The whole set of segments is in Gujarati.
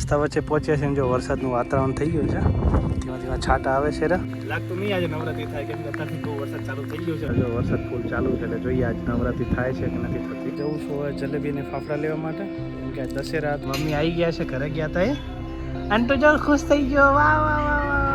રસ્તા વચ્ચે પહોંચ્યા છે જો વરસાદનું વાતાવરણ થઈ ગયું છે. ધીમા ધીમા છાંટા આવે છે લાગતું નહીં આજે નવરાત્રી થાય કેમ કે અત્યારથી બહુ વરસાદ ચાલુ થઈ ગયો છે. જો વરસાદ ફૂલ ચાલુ છે એટલે જોઈએ આજ નવરાત્રી થાય છે કે નથી થતી. જવું છું હવે જલેબી ને ફાફડા લેવા માટે. કેમ કે દશેરા મમ્મી આવી ગયા છે ઘરે ગયા હતા એ. અને તો જો ખુશ થઈ ગયો. વાહ વાહ વાહ વાહ.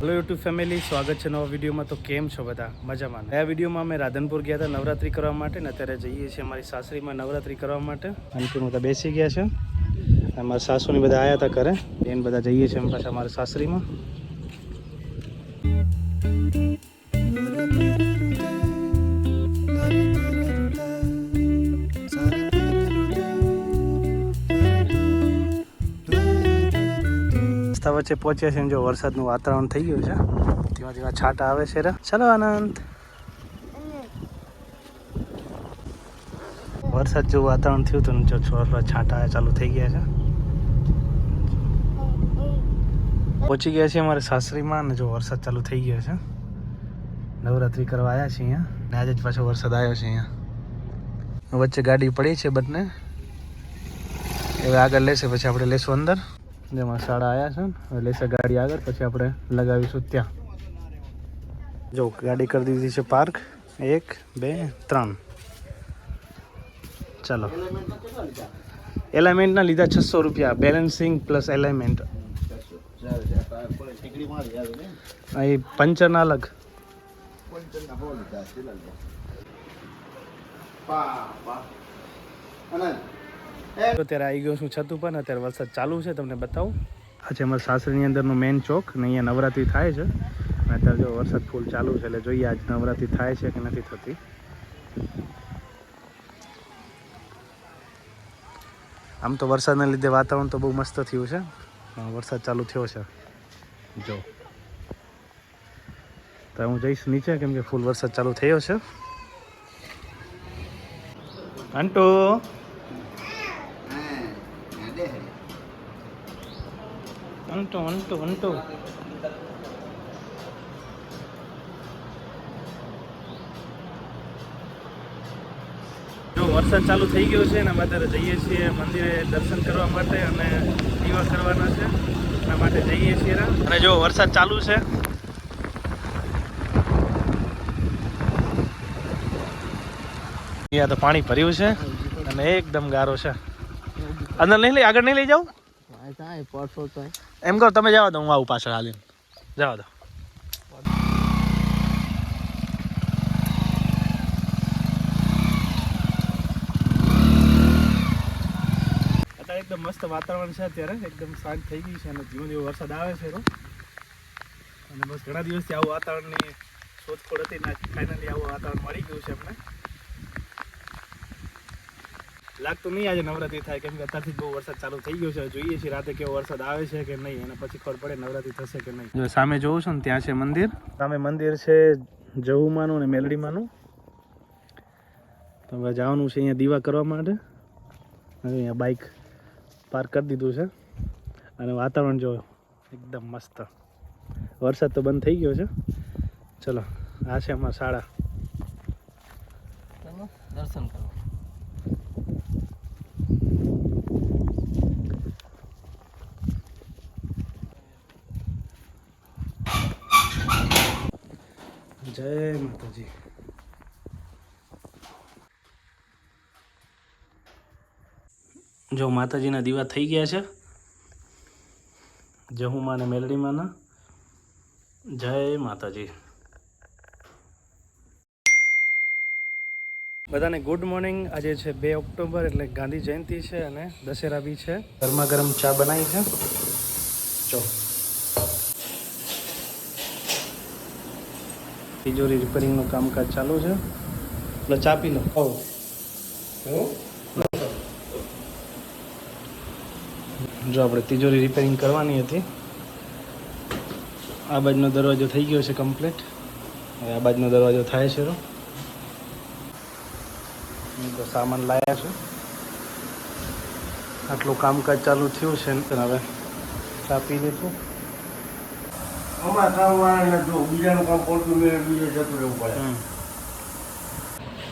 હેલો યુટ્યુબ ફેમિલી સ્વાગત છે નવા વિડીયોમાં. તો કેમ છો બધા? મજામાં. આ વિડીયોમાં અમે રાધનપુર ગયા હતા નવરાત્રી કરવા માટે ને અત્યારે જઈએ છીએ અમારી સાસરીમાં નવરાત્રી કરવા માટે. અંતિમ બધા બેસી ગયા છે. અમારા સાસુની બધા આવ્યા હતા ઘરે. બેન બધા જઈએ છીએ અમે પાછા અમારા સાસરીમાં. વચ્ચે પહોંચ્યા છે જો વરસાદનું વાતાવરણ થઈ ગયું છે. ધીમા ધીમા છાંટા આવે છે ચલો આનંદ. વરસાદ જેવું વાતાવરણ થયું હતું જો થોડા છાંટા ચાલુ થઈ ગયા છે. પહોંચી ગયા છીએ અમારે સાસરીમાં ને જો વરસાદ ચાલુ થઈ ગયો છે. નવરાત્રી કરવા આવ્યા છીએ અહીંયા ને આજે જ પાછો વરસાદ આવ્યો છે અહીંયા. વચ્ચે ગાડી પડી છે બંને. હવે આગળ લેશે, પછી આપણે લેશું અંદર. જેમાં શાળા આવ્યા છે ને, હવે લેશે ગાડી આગળ, પછી આપણે લગાવીશું ત્યાં. જો, ગાડી કરી દીધી છે પાર્ક. એક, બે, ત્રણ. ચાલો. એલાઇમેન્ટના લીધા છસો રૂપિયા. બેલેન્સિંગ પ્લસ એલાઇમેન્ટ અહીં પંચરના અલગ. તો અત્યારે આવી ગયો છું છત ઉપર અત્યારે વરસાદ ચાલુ છે, તમને બતાવું. આ છે અમારા સાસરીની અંદરનો મેઇન ચોક ને અહીંયા નવરાત્રિ થાય છે. અને અત્યારે જો વરસાદ ફૂલ ચાલુ છે, એટલે જોઈએ આજ નવરાત્રિ થાય છે કે નથી થતી. આમ તો વરસાદના લીધે વાતાવરણ તો બહુ મસ્ત થયું છે. વરસાદ ચાલુ થયો છે. જો. તો હું જઈશ નીચે, કેમ કે ફૂલ વરસાદ ચાલુ થયો છે. અંટો અંટો અંટો અંટો જો વરસાદ ચાલુ થઈ ગયો છે ને અમે અત્યારે જઈએ છીએ મંદિરે દર્શન કરવા માટે અને દીવા કરવાના છે. એના માટે જઈએ છીએ અને જો વરસાદ ચાલુ છે અહીંયા તો પાણી ભર્યું છે અને એકદમ ગારો છે. અંદર નહીં લઈ આગળ નહીં લઈ જાઉં? એમ કહો તમે જવા દો હું આવું પાછળ હાલીને. જવા દો. અત્યારે એકદમ મસ્ત વાતાવરણ છે અત્યારે એકદમ શાંત થઈ ગઈ છે અને ધીમો ધીમો વરસાદ આવે છે તો અને બસ ઘણા દિવસથી આવું વાતાવરણની શોધખોળ હતી ને ફાઇનલી આવું વાતાવરણ મળી ગયું છે અમને. લાગતું નહીં આજે નવરાત્રી થાય કેમ કે અત્યારથી બહુ વરસાદ ચાલુ થઈ ગયો છે. જોઈએ છીએ રાતે કેવો વરસાદ આવે છે કે નહીં અને પછી ખબર પડે નવરાત્રી થશે કે નહીં. જો સામે જોઉં છું ને ત્યાં છે મંદિર. સામે મંદિર છે જહુમાનું અને મેલડીમાનું. તો હવે જવાનું છે અહીંયા દીવા કરવા માટે. હવે અહીંયા બાઇક પાર્ક કરી દીધું છે. અને વાતાવરણ જો એકદમ મસ્ત. વરસાદ તો બંધ થઈ ગયો છે. ચલો આ છે અમારા શાળા. દર્શન કરો જય માતાજી જો માતાજીના દીવા થઈ ગયા છે, જહુમાને મેલડીમાના. જય માતાજી. બધાને ગુડ મોર્નિંગ. આજે છે બે ઓક્ટોબર, એટલે ગાંધી જયંતિ છે અને દશેરા બી છે. ગરમા ગરમ ચા બનાવી છે. ચો તિજોરી રિપેરિંગનું કામકાજ ચાલુ છે. એટલે ચાપી લો. આવો જો આપણે તિજોરી રિપેરિંગ કરવાની હતી. આ બાજુનો દરવાજો થઈ ગયો છે કમ્પ્લીટ. હવે આ બાજુનો દરવાજો થાય છે તો તો સામાન લાયા છે. આટલું કામકાજ ચાલુ થયું છે હવે ચાપી લીધું. અમારા કામવાળાને જો બીજાનું કામ પડતું મેં બીજે જતું રહેવું પડે.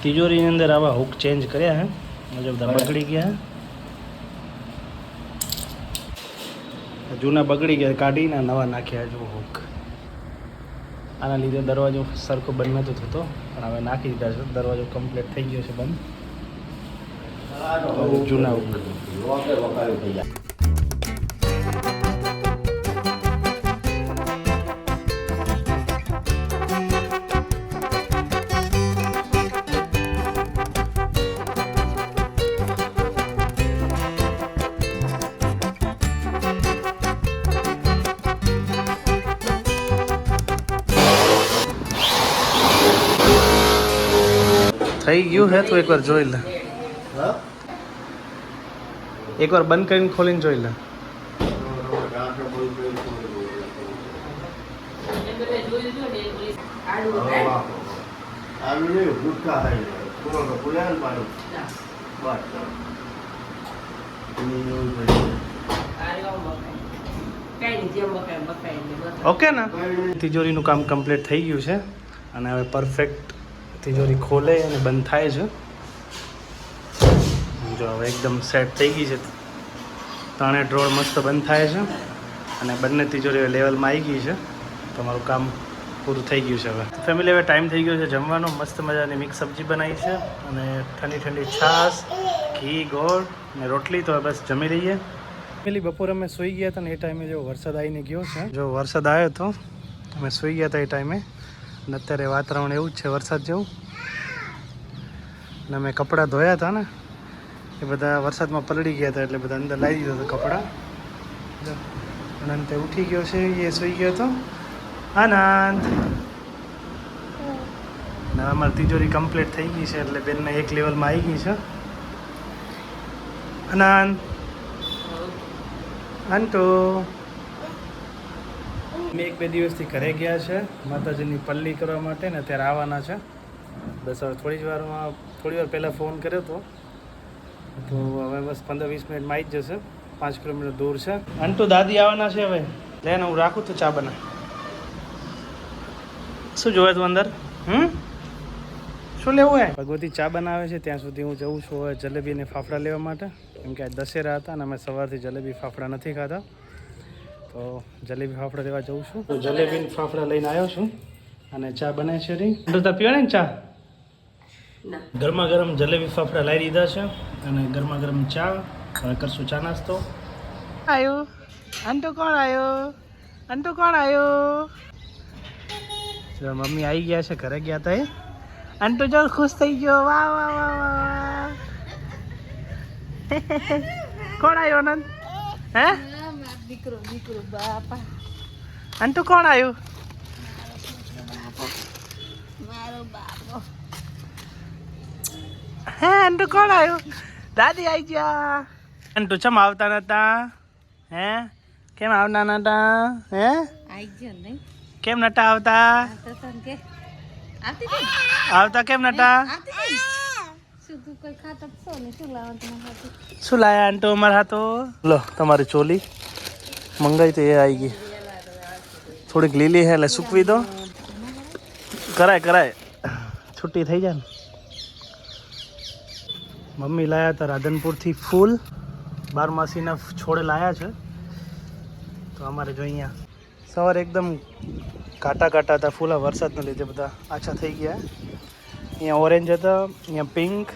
તિજોરીની અંદર આવા હુક ચેન્જ કર્યા હે? જે બગડી ગયા જૂના બગડી ગયા કાઢીને નવા નાખ્યા જો હુક આના લીધે દરવાજો સરખો બંધ નહોતો થતો પણ હવે નાખી દીધા છે. દરવાજો કમ્પ્લીટ થઈ ગયો છે બંધ. જૂના હુક થઈ ગયું હે તો એકવાર જોઈ લે. એકવાર બંધ કરીને ખોલીને જોઈ લે. ઓકે ને તિજોરીનું કામ કમ્પ્લીટ થઈ ગયું છે. અને હવે પરફેક્ટ તિજોરી ખોલે અને બંધ થાય છે. જો હવે એકદમ સેટ થઈ ગઈ છે. ત્રણે ડ્રોડ મસ્ત બંધ થાય છે અને બંને તિજોરી લેવલમાં આવી ગઈ છે. તમારું કામ પૂરું થઈ ગયું છે હવે. ફેમિલી હવે ટાઈમ થઈ ગયો છે જમવાનો. મસ્ત મજાની મિક્સ સબ્જી બનાવી છે અને ઠંડી ઠંડી છાશ, ઘી, ગોળ અને રોટલી. તો બસ જમી લઈએ. પેલી બપોરે અમે સૂઈ ગયા હતા ને એ ટાઈમે જો વરસાદ આવીને ગયો છે. જો વરસાદ આવ્યો હતો અમે સૂઈ ગયા હતા એ ટાઈમે અને અત્યારે વાતાવરણ એવું જ છે, વરસાદ જેવું. અને અમે કપડાં ધોયા હતા ને, એ બધા વરસાદમાં પલળી ગયા હતા એટલે બધા અંદર લાવી દીધા હતા કપડાં. અનંત ઉઠી ગયો છે, એ સૂઈ ગયો હતો. આનંદ. ને અમારી તિજોરી કમ્પ્લીટ થઈ ગઈ છે એટલે બેનને એક લેવલમાં આવી ગઈ છે. આનંદ. અંટો અમે એક બે દિવસથી ઘરે ગયા છે. માતાજીની પલ્લી કરવા માટે ને ત્યારે આવવાના છે. બસ હવે થોડી જ વારમાં, થોડી વાર પહેલાં ફોન કર્યો હતો તો હવે બસ પંદર વીસ મિનિટમાં આવી જ જશે. પાંચ કિલોમીટર દૂર છે. અંટુ દાદી આવવાના છે હવે. લે ને હું રાખું છું ચા બના શું જોવે તું અંદર? હમ? શું લેવું હે? ભગવતી ચા બનાવે છે. ત્યાં સુધી હું જઉં છું જલેબી અને ફાફડા લેવા માટે. કેમ કે આ દશેરા હતા અને અમે સવારથી જલેબી ફાફડા નથી ખાધા તો જલેબી ફાફડા લેવા જઉં છું. તો જલેબી ફાફડા લઈને આવ્યો છું. અને ચા બને છે રી. તો પીવા ને ચા? ગરમા ગરમ જલેબી ફાફડા લાવી દીધા છે. અને ગરમા ગરમ ચા. હવે કરશું ચા નાસ્તો. આવ્યો અંટુ કોણ આવ્યો અંટુ કોણ આવ્યો મમ્મી આવી ગયા છે ઘરે ગયા હતા એ. અંટુ જો ખુશ થઈ ગયો. વાહ વાહ વાહ વાહ કોણ આવ્યો આનંદ હે? દીકરો દીકરો બાપા. અંટુ કોણ આવ્યું? મારો બાપો. હે અંટુ કોણ આવ્યું? દાદી આવી ગયા. અંટુ ચમ આવતા નતા? હે? કેમ આવતા નતા? હે? આવી ગયો નહીં. કેમ નતા આવતા? તો આવતી કેમ નતા? શું તું લાયા અંટુ અમારા હાથો? લો તમારી ચોલી. મંગાઈ તો એ આવી ગઈ. થોડીક લીલી હે એટલે સૂકવી દો કરાય કરાય. છુટ્ટી થઈ જાય ને. મમ્મી લાયા હતા રાધનપુરથી ફૂલ. બારમાસીના છોડ લાયા છે. તો અમારે જો અહીંયા સવારે એકદમ કાટા કાટા હતા, ફૂલ વરસાદને લીધે બધા આછા થઈ ગયા. અહીંયા ઓરેન્જ હતા, અહીંયા પિંક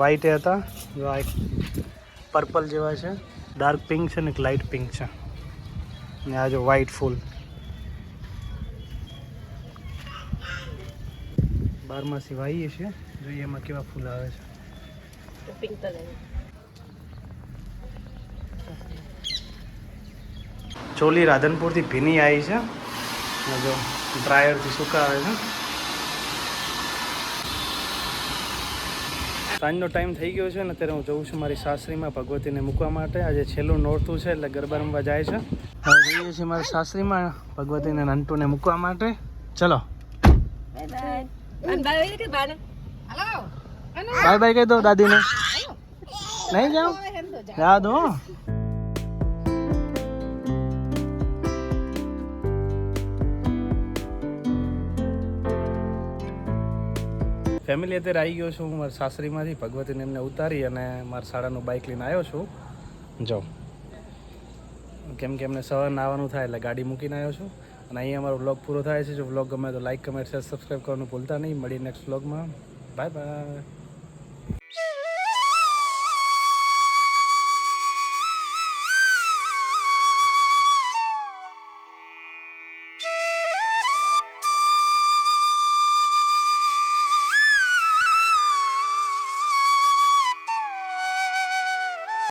વ્હાઈટ હતા. જો પર્પલ જેવા છે. ડાર્ક પિંક છે ને એક લાઇટ પિંક છે. ને આ જો વ્હાઈટ ફૂલ. બારમાસી વાઈએ છે જોઈએ એમાં કેવા ફૂલ આવે છે. ચોલી રાધનપુરથી ભીની આવી છે. જો ડ્રાયરથી સુકાવે છે. સાંજનો ટાઈમ થઈ ગયો છે ને અત્યારે હું જઉં છું મારી સાસરીમાં ભગવતીને મૂકવા માટે. આજે છેલ્લું નોરતું છે એટલે ગરબા રમવા જાય છે. હવે જઈએ છીએ મારી સાસરીમાં ભગવતીને નંટુને મૂકવા માટે. ચલો. Bye bye. કહી દો દાદીને. નહીં જાઓ યાદ હો ફેમિલી અત્યારે આવી ગયો છું હું મારા સાસરીમાંથી, ભગવતીને એમને ઉતારી અને મારા શાળાનું બાઇક લઈને આવ્યો છું. જાઉં કેમ કે એમને સવારના આવવાનું થાય એટલે ગાડી મૂકીને આવ્યો છું. અને અહીંયા અમારો વ્લોગ પૂરો થાય છે. જો વ્લોગ ગમે તો લાઇક કમેન્ટ શેર સબસ્ક્રાઈબ કરવાનું ભૂલતા નહીં. મળી નેક્સ્ટ વ્લોગમાં બાય બાય